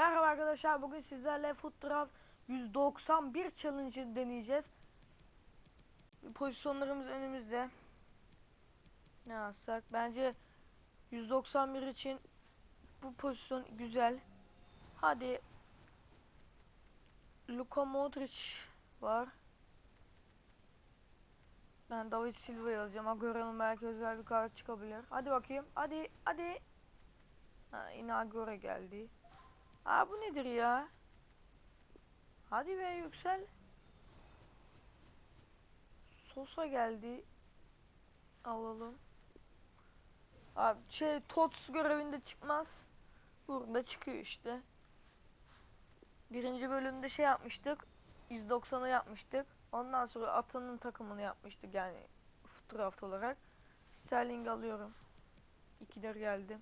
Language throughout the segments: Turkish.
Merhaba arkadaşlar bugün sizlerle Foot Draft 191 challenge'ı deneyeceğiz. Pozisyonlarımız önümüzde. Ne alsak? Bence 191 için bu pozisyon güzel. Hadi Luka Modric var. Ben David Silva'yı alacağım. Agüero'nun belki özel bir kart çıkabilir. Hadi bakayım. Hadi hadi. Ha, yine Agüero geldi. Aa bu nedir ya? Hadi be yüksel. Sosa geldi. Alalım. Abi şey TOTS görevinde çıkmaz. Burada çıkıyor işte. Birinci bölümde şey yapmıştık. 190'ı yapmıştık. Ondan sonra Atan'ın takımını yapmıştık yani draft olarak. Sterling alıyorum. İkiler geldi.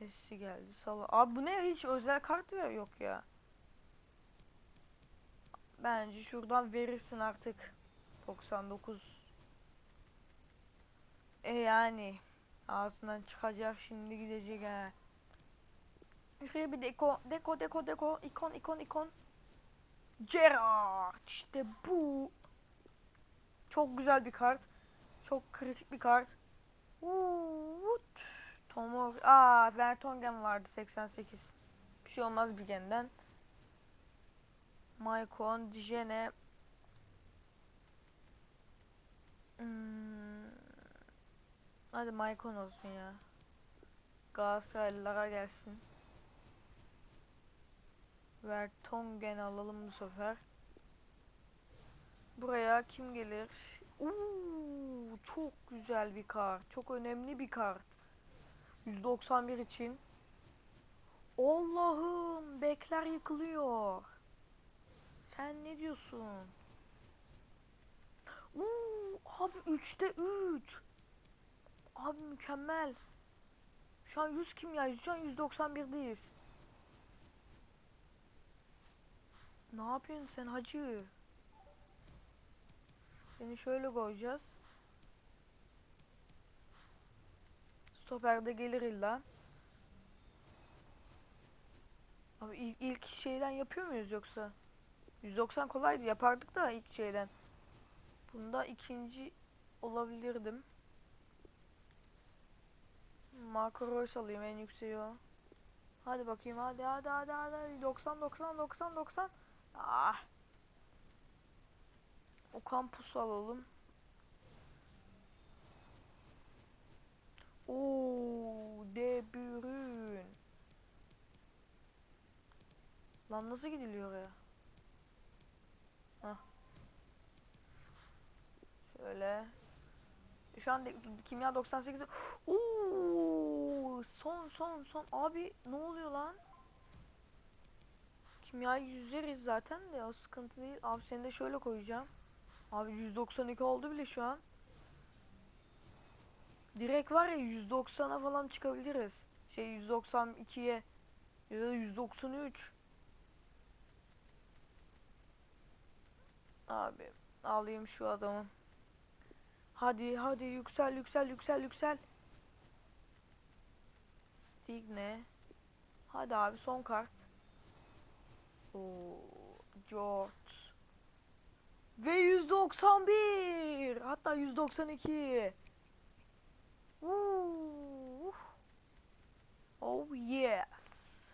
Messi geldi. Salah. Abi bu ne hiç özel kart ver yok ya. Bence şuradan verirsin artık. 99. E yani ağzından çıkacak şimdi gidecek ha. Şuraya bir deko, deko, deko, deko, ikon, ikon, ikon. Gerrard işte bu. Çok güzel bir kart. Çok kritik bir kart. Uuu. Tomor. Aa, Vertonghen vardı 88. Bir şey olmaz Bilgen'den. Maicon, Dijene. Hmm. Hadi Maicon olsun ya. Galatasaraylılara gelsin. Vertonghen alalım bu sefer. Buraya kim gelir? Uuu, çok güzel bir kart. Çok önemli bir kart. 191 için. Allah'ım bekler yıkılıyor. Sen ne diyorsun? Uuu, abi 3'te 3. Abi mükemmel. Şu an 100 kimya, şu an 191'deyiz. Ne yapıyorsun sen hacı? Seni şöyle koyacağız. Stoperde gelir illa. Abi ilk, ilk şeyden yapıyor muyuz yoksa? 190 kolaydı yapardık da ilk şeyden. Bunda ikinci olabilirdim. Marco Reus alayım en yükseği o. Hadi bakayım hadi hadi hadi hadi 90 90 90 90 Ah. O kampusu alalım. Oo, De Bruyne. Lan nasıl gidiliyor oraya? Hah. Şöyle. Şu an kimya 98. Oo, son son son. Abi ne oluyor lan? Kimyayı yüzleriz zaten de o sıkıntı değil. Abi seni de şöyle koyacağım. Abi 192 oldu bile şu an. Direkt var ya 190'a falan çıkabiliriz. Şey 192'ye ya da 193. Abi alayım şu adamı. Hadi hadi yüksel yüksel yüksel yüksel. Digne. Hadi abi son kart. Oo, George. Ve 191. Hatta 192. Woo. Oh yes.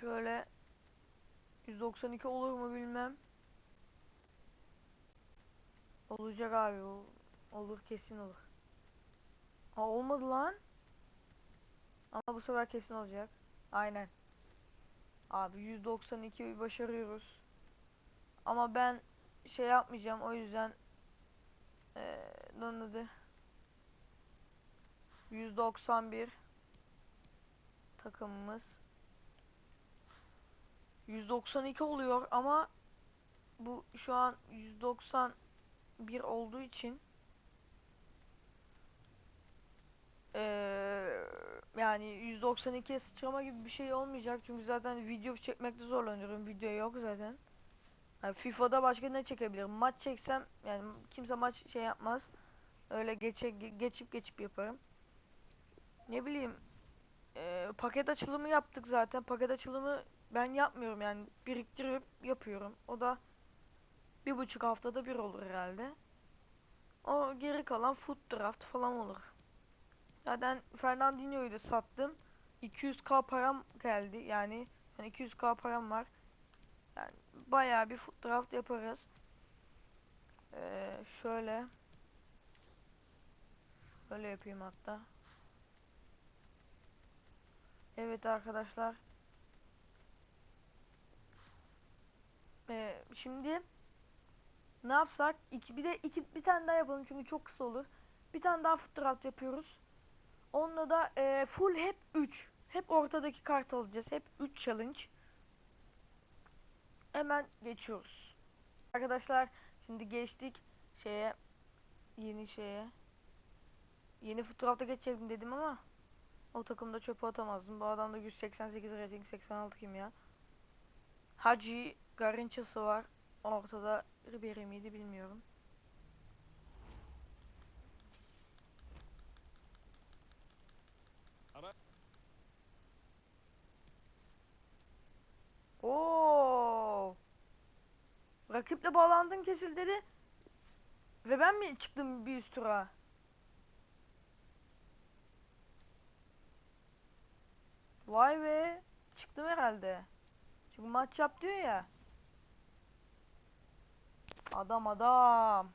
Şöyle 192 olur mu bilmem. Olacak abi o. Olur kesin olur. Ha olmadı lan. Ama bu sefer kesin olacak. Aynen. Abi 192 başarıyoruz. Ama ben şey yapmayacağım o yüzden ee, adı 191 takımımız. 192 oluyor ama bu şu an 191 olduğu için ee, yani 192'ye sıçrama gibi bir şey olmayacak. Çünkü zaten video çekmekte zorlanıyorum. Video yok zaten yani FIFA'da başka ne çekebilirim maç çeksem yani kimse maç şey yapmaz Öyle geçe ge- geçip geçip yaparım. Ne bileyim. eee, paket açılımı yaptık zaten. Paket açılımı ben yapmıyorum yani biriktirip yapıyorum. O da bir buçuk haftada bir olur herhalde. O geri kalan food draft falan olur. Zaten Fernandinho'yu da sattım. 200k param geldi yani, yani 200k param var. Yani bayağı bir food draft yaparız. Ee, şöyle Böyle yapayım hatta. Evet arkadaşlar. Ee, şimdi ne yapsak? İki, bir de iki, bir tane daha yapalım çünkü çok kısa olur. Bir tane daha draft yapıyoruz. Onunla da e, full hep 3. Hep ortadaki kart alacağız. Hep 3 challenge. Hemen geçiyoruz. Arkadaşlar şimdi geçtik şeye yeni şeye. Yeni fotoğrafta geçecektim dedim ama o takımda çöpe atamazdım. Bu adamda 188 rating 86 kim ya? Hacı Garinçası var. Ortada Ribery miydi bilmiyorum. Oo! Rakiple bağlantın kesil dedi. Ve ben mi çıktım bir üst tura? Vay be. Çıktım herhalde. Çünkü maç yap diyor ya. Adam adam.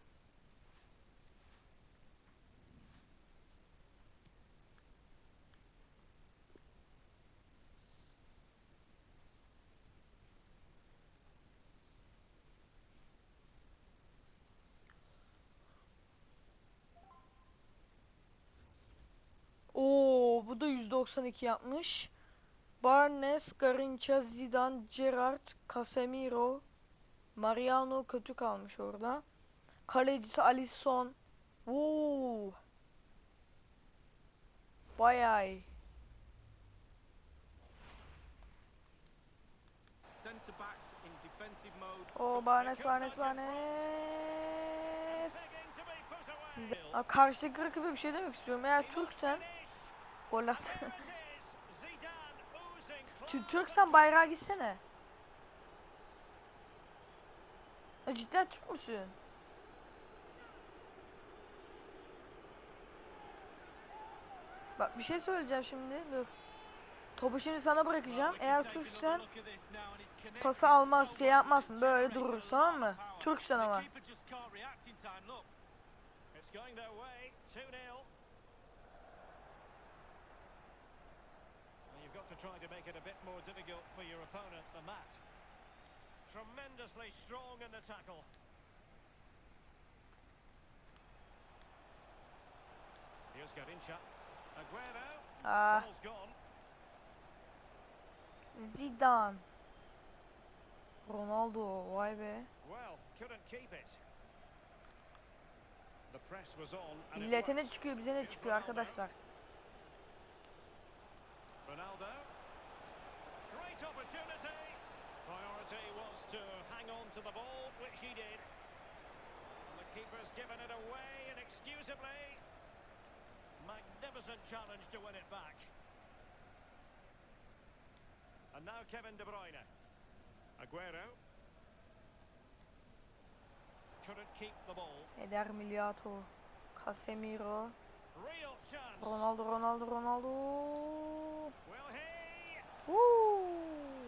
Oo, bu da 192 yapmış. Barnes, Garinca, Zidane, Gerrard, Casemiro, Mariano kötü kalmış orada. Kalecisi Alisson. Oo. Bayağı iyi. Oo Barnes, Barnes, Barnes. Sizde... Aa, karşıdaki rakibe bir şey demek istiyorum. Eğer Türksen gol at. Tü- Türksen bayrağa gitsene. Ya cidden Türk müsün? Bak bir şey söyleyeceğim şimdi. Dur. Topu şimdi sana bırakacağım. Eğer Türksen pası almaz, şey yapmazsın. Böyle durur tamam mı? Türksen ama. To try to make it a bit more difficult for your opponent than that. Tremendously strong in the tackle. Here's Garincha. Aguero. Ah, Ball's gone. Zidane. Ronaldo, vay be. Well, couldn't keep it. The press was on and it Millete ne worked. çıkıyor bize ne çıkıyor arkadaşlar. The ball, which he did. And the keeper's given it away inexcusably. Magnificent challenge to win it back. And now Kevin De Bruyne. Aguero. Couldn't keep the ball. Eder Miliato. Casemiro. Real chance. Ronaldo, Ronaldo, Ronaldo. Will he? Woo! Woo!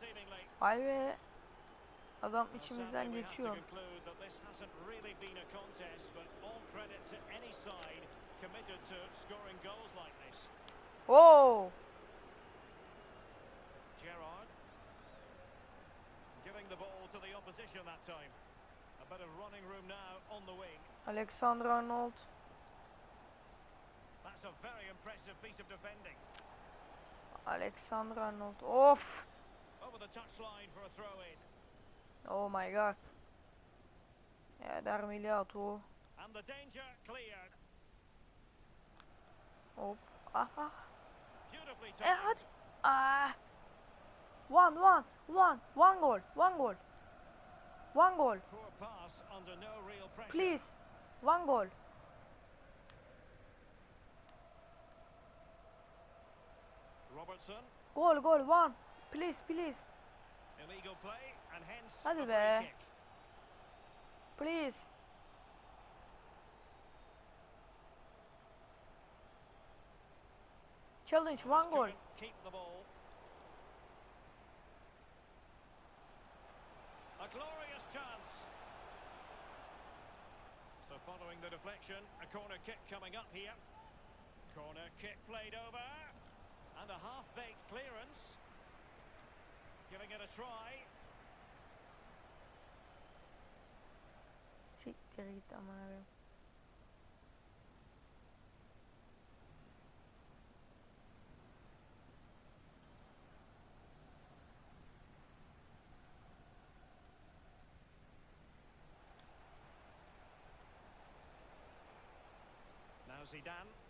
Seemingly. Vay be. Adam içimizden geçiyor. Oo! Gerrard giving the ball to the opposition that time. A bit of running room now on the wing. Alexander Arnold. That's a very impressive piece of defending. Alexander Arnold. Of! Over the touchline for a throw in. Oh my god. Eder Miliato. And the danger cleared. Hop. Aha. Beautifully E timed. hadi. Ah. One, one, one, one goal, one goal. One goal, Poor pass under no real pressure. please. One goal. Robertson, Goal, goal, one. Please, please, illegal play, and hence Hadi be. kick. please. Challenge, one goal. Keep the ball. A glorious chance. So following the deflection, a corner kick coming up here. Corner kick played over. And a half-baked clearance. Giving it a try. Siktir git aman. Now Zidane.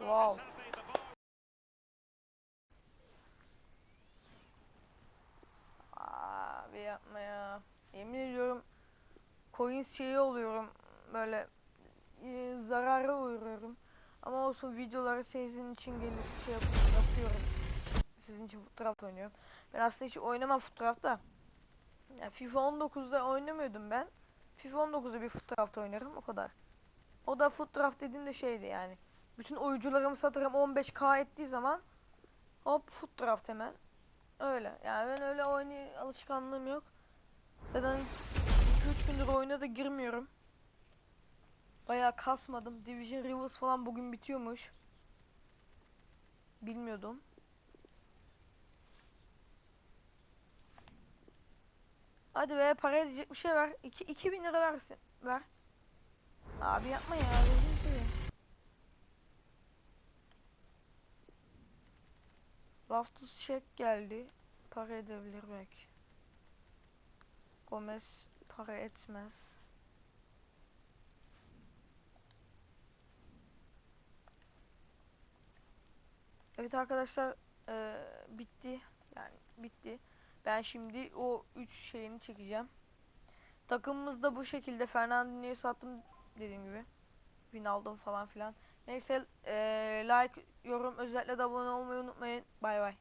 Wow. Abi yapma ya. Yemin ediyorum coin şeyi oluyorum böyle e, zarara uğruyorum. Ama olsun videoları sizin için gelip şey yap- yapıyorum. Sizin için fotoğraf oynuyorum. Ben aslında hiç oynamam fotoğrafta. Yani FIFA 19'da oynamıyordum ben. FIFA 19'da bir fotoğrafta oynarım o kadar. O da fotoğraf dediğimde şeydi yani. Bütün oyuncularımı satarım 15k ettiği zaman hop fotoğraf hemen. Öyle. Yani ben öyle oynay alışkanlığım yok. Zaten 2-3 gündür oyuna da girmiyorum. Bayağı kasmadım. Division Rivals falan bugün bitiyormuş. Bilmiyordum. Hadi be para edecek bir şey ver. 2 2000 lira versin. Ver. Abi yapma ya. gözünü seveyim. Loftus check geldi. Para edebilir belki. Gomez para etmez. Evet arkadaşlar eee, bitti. Yani bitti. Ben şimdi o 3 şeyini çekeceğim. Takımımız da bu şekilde. Fernandinho'yu sattım dediğim gibi. Win aldım falan filan. Neyse eee, like, yorum, özellikle de abone olmayı unutmayın. Bay bay.